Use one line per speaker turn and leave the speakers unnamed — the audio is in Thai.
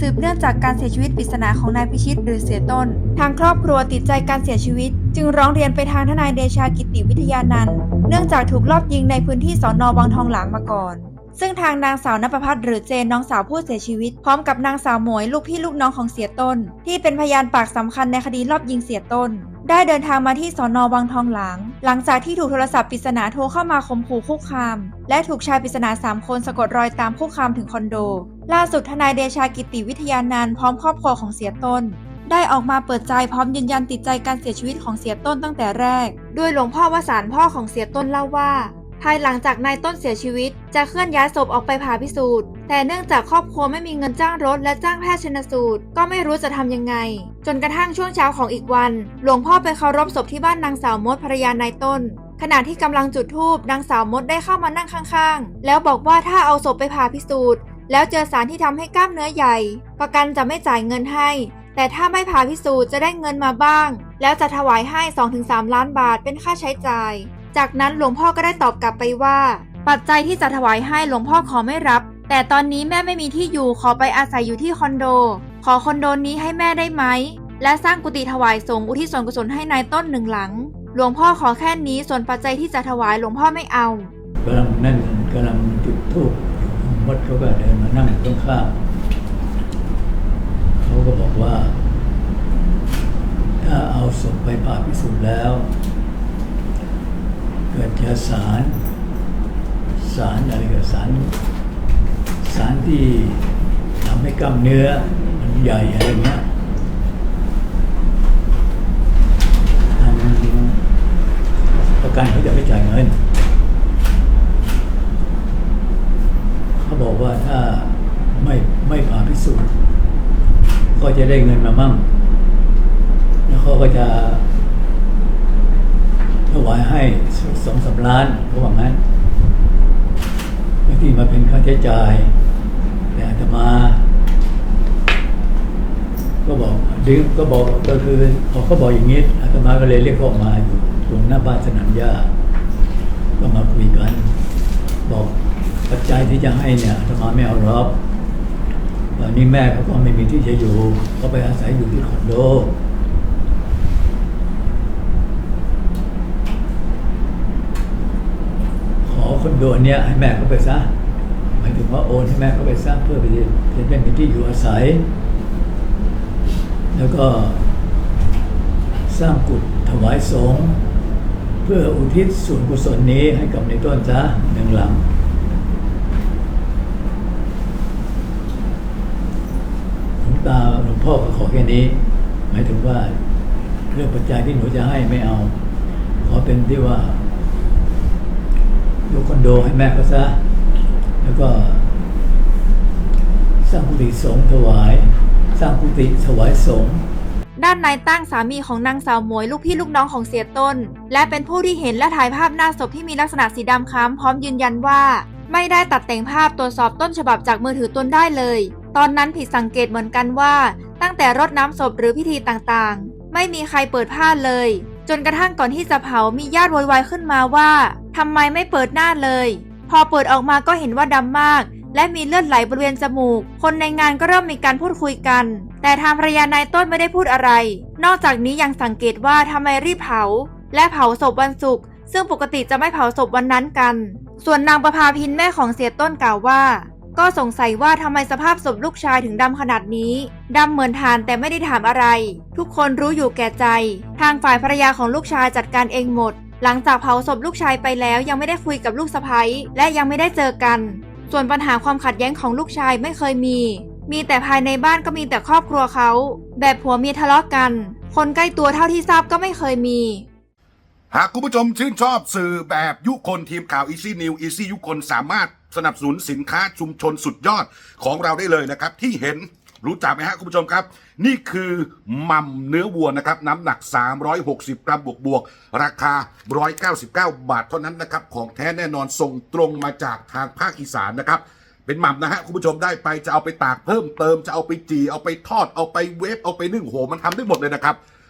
สืบเนื่องจากการเสียชีวิตปริศนาของนายพิชิตหรือเสียต้น ทางครอบครัวติดใจการเสียชีวิต จึงร้องเรียนไปทางทนายเดชากิติวิทยานันท์เนื่องจากถูกลอบยิงในพื้นที่สอนอวังทองหลางมาก่อน ซึ่งทางนางสาวนภพัฒน์หรือเจนน้องสาวผู้เสียชีวิต พร้อมกับนางสาวหมวยลูกพี่ลูกน้องของเสียต้น ที่เป็นพยานปากสำคัญในคดีลอบยิงเสียต้นได้เดินทางมาที่สอนอวังทองหลาง หลังจากที่ถูกโทรศัพท์ปริศนาโทรเข้ามาข่มขู่คุกคาม และถูกชายปริศนาสามคนสะกดรอยตามคุกคามถึงคอนโด ล่าสุดทนายเดชากิติวิทยานันท์พร้อมครอบครัวของเสียต้น ได้ออกมาเปิดใจพร้อมยืนยันติดใจการเสียชีวิตของเสียต้นตั้งแต่แรก ด้วยหลวงพ่อวสานพ่อของเสียต้นเล่าว่า ภายหลังจากนายต้นเสียชีวิต จะเคลื่อนย้ายศพออกไปผ่าพิสูจน์ แต่เนื่องจากครอบครัวไม่มีเงินจ้างรถและจ้างแพทย์ชนสูตร ก็ไม่รู้จะทำยังไง จนกระทั่งช่วงเช้าของอีกวัน หลวงพ่อไปเคารพศพที่บ้านนางสาวมดภรรยานายต้นขณะที่กำลังจุดธูปนางสาวมดได้เข้ามานั่งข้างๆ แล้วบอกว่าถ้าเอาศพไปผ่าพิสูจน์ แล้วเจอสารที่ทำให้กล้ามเนื้อใหญ่ ประกันจะไม่จ่ายเงินให้ แต่ถ้าไม่ผ่าพิสูจน์จะได้เงินมาบ้าง แล้วจะถวายให้ 2-3 ล้านบาทเป็นค่าใช้จ่าย จากนั้นหลวงพ่อก็ได้ตอบกลับไปว่า ปัจจัยที่จะถวายให้หลวงพ่อขอไม่รับ แต่ตอนนี้แม่ไม่มีที่อยู่ขอไปอาศัยอยู่ที่คอนโด ขอคอนโดนี้ให้แม่ได้ไหมและสร้างกุฏิถวายสงฆ์อุทิศส่วนกุศลให้นายต้นหนึ่งหลัง หลวงพ่อขอแค่นี้ส่วนปัจจัยที่จะถวายหลวงพ่อไม่เอา
กำลังนั่นกำลังจุดธูป วัดเขาก็เดินมานั่งอยู่ข้างๆเขาก็บอกว่า ถ้าเอาศพไปผ่าพิสูจน์แล้ว เกิดเจอสาร สารอะไรกับสารสารที่ทำให้กล้ามเนื้อมันใหญ่อะไรเงี้ยทางประกันเขาจะไม่จ่ายเงิน เขาบอกว่าถ้าไม่ไม่ผ่าพิสูจน์ก็จะได้เงินมามั่ง แล้วเขาก็จะถวายให้สองสามล้านเขาบอกงั้นที่มาเป็นค่าใช้จ่ายแต่อาตมา ก็บอกดึงก็บอกก็คือพอเขาบอกอย่างนี้อาตมาก็เลยเรียกเขาออกมาอยู่ตรงหน้าบ้านสนามหญ้าก็มาคุยกัน บอก ปัจจัยที่จะให้เนี่ยอาตมาไม่เอาหรอกตอนนี้แม่เขาก็ไม่มีที่จะอยู่เขาไปอาศัยอยู่ที่คอนโดขอคอนโดเนี้ยให้แม่เขาไปซะหมายถึงว่าโอนให้แม่เขาไปซะเพื่อไปจะได้มีที่อยู่อาศัย แล้วก็สร้างกุฏถวายสงฆ์เพื่ออุทิศส่วนกุศลนี้ให้กับในต้นซะหนึ่งหลัง หลวงตาหลวง พ่อก็ขอแค่นี้ หมายถึงว่าเรื่องปัจจัยที่หนูจะให้ไม่เอา ขอเป็นที่ว่ายกคอนโดให้แม่เขาซะ แล้วก็สร้างกุฏิสงฆ์ถวาย สร้างกุฏิถวายสงฆ์
ด้านนายตั้งสามีของนางสาวหมวยลูกพี่ลูกน้องของเสียต้น และเป็นผู้ที่เห็นและถ่ายภาพหน้าศพที่มีลักษณะสีดำคล้ำพร้อมยืนยันว่า ไม่ได้ตัดแต่งภาพตรวจสอบต้นฉบับจากมือถือตนได้เลย ตอนนั้นผิดสังเกตเหมือนกันว่า ตั้งแต่รดน้ำศพหรือพิธีต่างๆ ไม่มีใครเปิดผ้าเลย จนกระทั่งก่อนที่จะเผามีญาติโวยวายขึ้นมาว่าทำไมไม่เปิดหน้าเลย พอเปิดออกมาก็เห็นว่าดำมาก และมีเลือดไหลบริเวณจมูก คนในงานก็เริ่มมีการพูดคุยกัน แต่ทางภรรยานายต้นไม่ได้พูดอะไร นอกจากนี้ยังสังเกตว่าทำไมรีบเผา และเผาศพวันศุกร์ซึ่งปกติจะไม่เผาศพวันนั้นกัน ส่วนนางประภาพินแม่ของเสียต้นกล่าวว่า ก็สงสัยว่าทำไมสภาพศพลูกชายถึงดำขนาดนี้ดำเหมือนทานแต่ไม่ได้ถามอะไร ทุกคนรู้อยู่แก่ใจ ทางฝ่ายภรรยาของลูกชายจัดการเองหมด หลังจากเผาศพลูกชายไปแล้วยังไม่ได้คุยกับลูกสะใภ้และยังไม่ได้เจอกัน ส่วนปัญหาความขัดแย้งของลูกชายไม่เคยมี มีแต่ภายในบ้านก็มีแต่ครอบครัวเขา แบบผัวเมียทะเลาะกัน คนใกล้ตัวเท่าที่ทราบก็ไม่เคยมี
หากคุณผู้ชมชื่นชอบสื่อแบบยุคนทีมข่าว Easy New Easy ยุคนสามารถ สนับสนุนสินค้าชุมชนสุดยอดของเราได้เลยนะครับ ที่เห็นรู้จักไหมฮะคุณผู้ชมครับ นี่คือมัมเนื้อวัวนะครับ น้ำหนัก 360 กรัมบวกบวกๆราคา 199 บาทเท่านั้นนะครับ ของแท้แน่นอนส่งตรงมาจากทางภาคอีสานนะครับ เป็นหม่ำนะฮะคุณผู้ชมได้ไปจะเอาไปตากเพิ่มเติมจะเอาไปจีเอาไปทอดเอาไปเวฟเอาไปนึ่งโหมันทำได้หมดเลยนะครับ